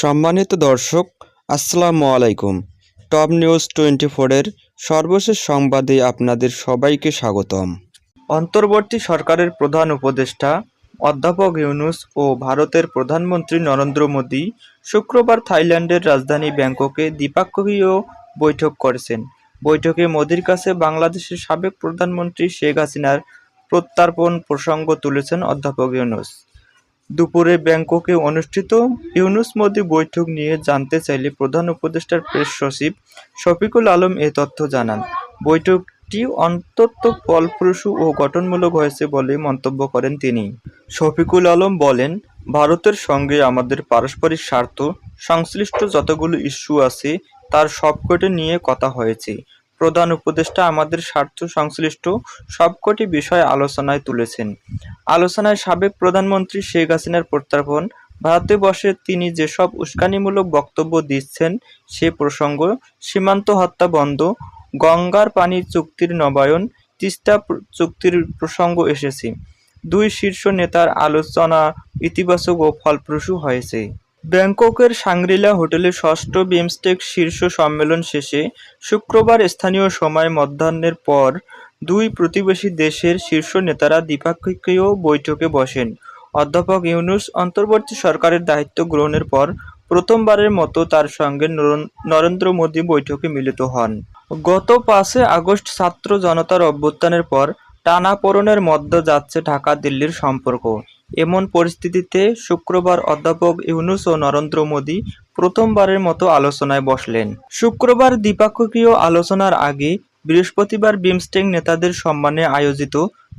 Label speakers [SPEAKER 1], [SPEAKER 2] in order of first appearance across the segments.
[SPEAKER 1] সম্মানিত দর্শক, আসসালামু আলাইকুম। টপ নিউজ টোয়েন্টি ফোরের সর্বশেষ সংবাদে আপনাদের সবাইকে স্বাগতম। অন্তর্বর্তী সরকারের প্রধান উপদেষ্টা অধ্যাপক ইউনুস ও ভারতের প্রধানমন্ত্রী নরেন্দ্র মোদী শুক্রবার থাইল্যান্ডের রাজধানী ব্যাংককে দ্বিপাক্ষিকীয় বৈঠক করেছেন। বৈঠকে মোদীর কাছে বাংলাদেশের সাবেক প্রধানমন্ত্রী শেখ হাসিনার প্রত্যার্পণ প্রসঙ্গ তুলেছেন অধ্যাপক ইউনুস। দুপুরে ব্যাংককে অনুষ্ঠিত ইউনুস মোদি বৈঠক নিয়ে জানতে চাইলে প্রধান উপদেষ্টার প্রেস সচিব শফিকুল আলম এ তথ্য জানান। বৈঠকটি অন্তত ফলপ্রসূ ও গঠনমূলক হয়েছে বলে মন্তব্য করেন তিনি। শফিকুল আলম বলেন, ভারতের সঙ্গে আমাদের পারস্পরিক স্বার্থ, সংশ্লিষ্ট যতগুলো ইস্যু আছে, তার সবকটি নিয়ে কথা হয়েছে। প্রধান উপদেষ্টা আমাদের স্বার্থ সংশ্লিষ্ট সবকটি বিষয় আলোচনায় তুলেছেন। আলোচনায় সাবেক প্রধানমন্ত্রী শেখ হাসিনার প্রত্যার্পণ, ভারতে বসে তিনি যেসব উস্কানিমূলক বক্তব্য দিচ্ছেন সে প্রসঙ্গ, সীমান্ত হত্যা বন্ধ, গঙ্গার পানি চুক্তির নবায়ন, তিস্তা চুক্তির প্রসঙ্গ এসেছে। দুই শীর্ষ নেতার আলোচনা ইতিবাচক ও ফলপ্রসূ হয়েছে। ব্যাংককের সাংগ্রিলা হোটেলে ষষ্ঠ বিমস্টেক শীর্ষ সম্মেলন শেষে শুক্রবার স্থানীয় সময় মধ্যাহ্নের পর দুই প্রতিবেশী দেশের শীর্ষ নেতারা দ্বিপাক্ষিকীয় বৈঠকে বসেন। অধ্যাপক ইউনুস অন্তর্বর্তী সরকারের দায়িত্ব গ্রহণের পর প্রথমবারের মতো তার সঙ্গে নরেন্দ্র মোদী বৈঠকে মিলিত হন। গত পাঁচে আগস্ট ছাত্র জনতার অভ্যুত্থানের পর টানাপোড়নের মধ্যে যাচ্ছে ঢাকা দিল্লির সম্পর্ক। এমন পরিস্থিতিতে শুক্রবার অধ্যাপক ইউনুস ও নরেন্দ্র মোদী প্রথমবারের মতো আলোচনায় বসলেন। শুক্রবার দ্বিপাক্ষিকীয় আলোচনার আগে বৃহস্পতিবার বিমস্টেক নেতাদের সম্মানে আয়োজিত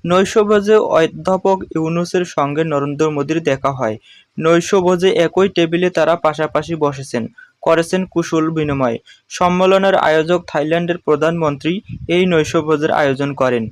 [SPEAKER 1] নৈশভোজে অধ্যাপক ইউনুসের সঙ্গে নরেন্দ্র মোদীর দেখা হয়। নৈশভোজে একই টেবিলে তারা পাশাপাশি বসেছেন, করেছেন কুশল বিনিময়। সম্মেলনের আয়োজক থাইল্যান্ডের প্রধানমন্ত্রী এই নৈশভোজের আয়োজন করেন।